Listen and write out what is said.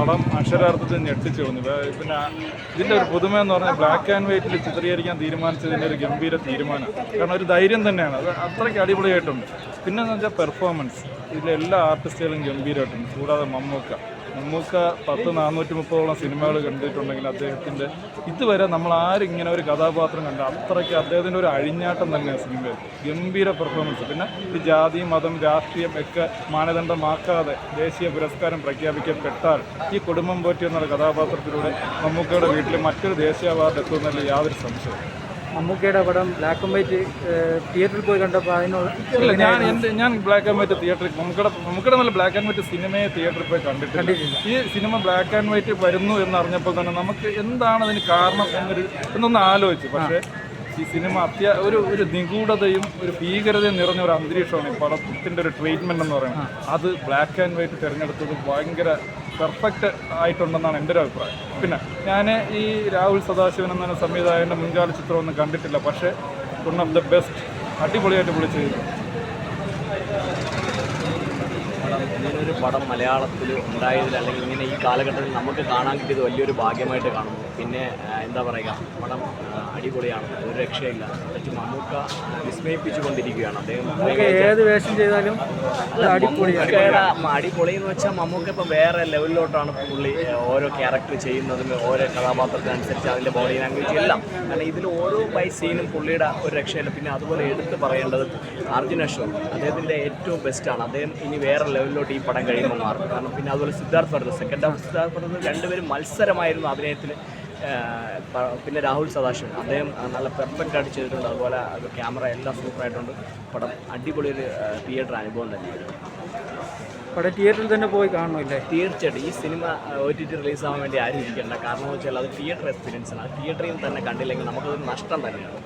പടം അക്ഷരാർത്ഥത്തിൽ ഞെട്ടിച്ചു വന്നു പിന്നെ ഇതിന്റെ ഒരു പുതുമ എന്ന് പറഞ്ഞാൽ ബ്ലാക്ക് ആൻഡ് വൈറ്റിൽ ചിത്രീകരിക്കാൻ തീരുമാനിച്ചതിന്റെ ഒരു ഗംഭീര തീരുമാനം. കാരണം ഒരു ധൈര്യം തന്നെയാണ്. അത് അത്രയ്ക്ക് അടിപൊളിയായിട്ടുണ്ട്. പിന്നെ എന്ന് വെച്ചാൽ പെർഫോമൻസ് ഇതിലെ എല്ലാ ആർട്ടിസ്റ്റുകളും ഗംഭീരമായിട്ടുണ്ട് കൂടാതെ മമ്മൂക്ക. മമ്മൂക്ക പത്ത് നാനൂറ്റി മുപ്പതോളം സിനിമകൾ കണ്ടിട്ടുണ്ടെങ്കിൽ അദ്ദേഹത്തിന്റെ ഇതുവരെ നമ്മൾ ആരും ഇങ്ങനെ ഒരു കഥാപാത്രം കണ്ട അത്രയ്ക്ക് അദ്ദേഹത്തിന്റെ ഒരു അഴിഞ്ഞാട്ടം തന്നെ സിനിമയിൽ. ഗംഭീര പെർഫോമൻസ് പിന്നെ ഈ ജാതി മതം രാഷ്ട്രീയം ഒക്കെ മാനദണ്ഡമാക്കാതെ ദേശീയ പുരസ്കാരം പ്രഖ്യാപിക്കപ്പെട്ടാൽ ഈ കുടുംബം പോറ്റി എന്നുള്ള കഥാപാത്രത്തിലൂടെ മമ്മൂക്കയുടെ വീട്ടിൽ മറ്റൊരു ദേശീയ അവാർഡ് എത്തുന്നതിൽ യാതൊരു സംശയവും മമ്മൂക്കയുടെ പടം ബ്ലാക്ക് ആൻഡ് വൈറ്റ് തിയേറ്ററിൽ പോയി കണ്ടപ്പോൾ അതിനുള്ള ഞാൻ എന്റെ ഞാൻ ബ്ലാക്ക് ആൻഡ് വൈറ്റ് തിയേറ്ററിൽ മമ്മൂക്കയുടെ മമ്മൂക്കയുടെ നല്ല ബ്ലാക്ക് ആൻഡ് വൈറ്റ് സിനിമയെ തിയേറ്ററിൽ പോയി കണ്ടിട്ടില്ല. ഈ സിനിമ ബ്ലാക്ക് ആൻഡ് വൈറ്റ് വരുന്നു എന്നറിഞ്ഞപ്പോൾ തന്നെ നമുക്ക് എന്താണ് അതിന് കാരണം എന്നൊരു എന്നൊന്ന് ആലോചിച്ചു. പക്ഷേ ഈ സിനിമ അത്യ ഒരു ഒരു നിഗൂഢതയും ഒരു ഭീകരതയും നിറഞ്ഞ ഒരു അന്തരീക്ഷമാണ് ഈ പടത്തിന്റെ ഒരു ട്രീറ്റ്മെന്റ് എന്ന് പറയുന്നത്. അത് ബ്ലാക്ക് ആൻഡ് വൈറ്റ് തിരഞ്ഞെടുത്തത് ഭയങ്കര പെർഫെക്റ്റ് ആയിട്ടുണ്ടെന്നാണ് എന്റെ ഒരു അഭിപ്രായം. പിന്നെ ഞാൻ ഈ രാഹുൽ സദാശിവൻ എന്ന സംവിധായകന്റെ മുൻകാല ചിത്രമൊന്നും കണ്ടിട്ടില്ല. പക്ഷേ വൺ ഓഫ് ദ ബെസ്റ്റ് അടിപൊളിയായിട്ട് പുള്ളി ചെയ്തു. ഇങ്ങനൊരു പടം മലയാളത്തിൽ ഉണ്ടായതിൽ അല്ലെങ്കിൽ ഇങ്ങനെ ഈ കാലഘട്ടത്തിൽ നമുക്ക് കാണാൻ കിട്ടിയത് വലിയൊരു ഭാഗ്യമായിട്ട് കാണുന്നു. പിന്നെ എന്താ പറയുക പടം അടിപൊളിയാണ്. ഒരു രക്ഷയില്ല. പ്രത്യേകിച്ച് മമ്മൂക്ക വിസ്മയിപ്പിച്ചുകൊണ്ടിരിക്കുകയാണ്. അദ്ദേഹം ഏത് വേഷം ചെയ്താലും മമ്മൂക്കയുടെ അടിപൊളി എന്ന് വെച്ചാൽ മമ്മൂക്ക ഇപ്പം വേറെ ലെവലിലോട്ടാണ് പുള്ളി ഓരോ ക്യാരക്ടർ ചെയ്യുന്നതും ഓരോ കഥാപാത്രത്തിനനുസരിച്ച് അതിന്റെ ബോഡി ലാംഗ്വേജ് എല്ലാം. കാരണം ഇതിൽ ഓരോ ബൈ സീനും പുള്ളിയുടെ ഒരു രക്ഷയില്ല. പിന്നെ അതുപോലെ എടുത്ത് പറയേണ്ടത് അർജുൻ അശോക് അദ്ദേഹത്തിന്റെ ഏറ്റവും ബെസ്റ്റാണ് അദ്ദേഹം ഇനി വേറെ ലെവലിലോട്ട് ഈ പടം കഴിയുമ്പോൾ മാറും കാരണം പിന്നെ അതുപോലെ സിദ്ധാർത്ഥ് ഭരത് സെക്കൻഡ് ഹാഫ് സിദ്ധാർത്ഥ് ഭരത് രണ്ടുപേരും മത്സരമായിരുന്നു അഭിനയത്തിൽ പിന്നെ രാഹുൽ സദാശിവൻ അദ്ദേഹം നല്ല പെർഫെക്റ്റ് ആയിട്ട് ചെയ്തിട്ടുണ്ട്. അതുപോലെ അത് ക്യാമറ എല്ലാം സൂപ്പറായിട്ടുണ്ട് പടം അടിപൊളി ഒരു തിയേറ്റർ അനുഭവം തന്നെയായിരുന്നു പടം തിയേറ്ററിൽ തന്നെ പോയി കാണണമല്ലേ? തീർച്ചയായിട്ടും. ഈ cinema O T T release ആവാൻ വേണ്ടി ആരും ഇരിക്കേണ്ട. കാരണം എന്ന് വെച്ചാൽ അത് തിയേറ്റർ എക്സ്പീരിയൻസ് ആണ്. തിയേറ്ററിൽ തന്നെ കണ്ടില്ലെങ്കിൽ നമുക്കത് നഷ്ടം തന്നെയാണ്.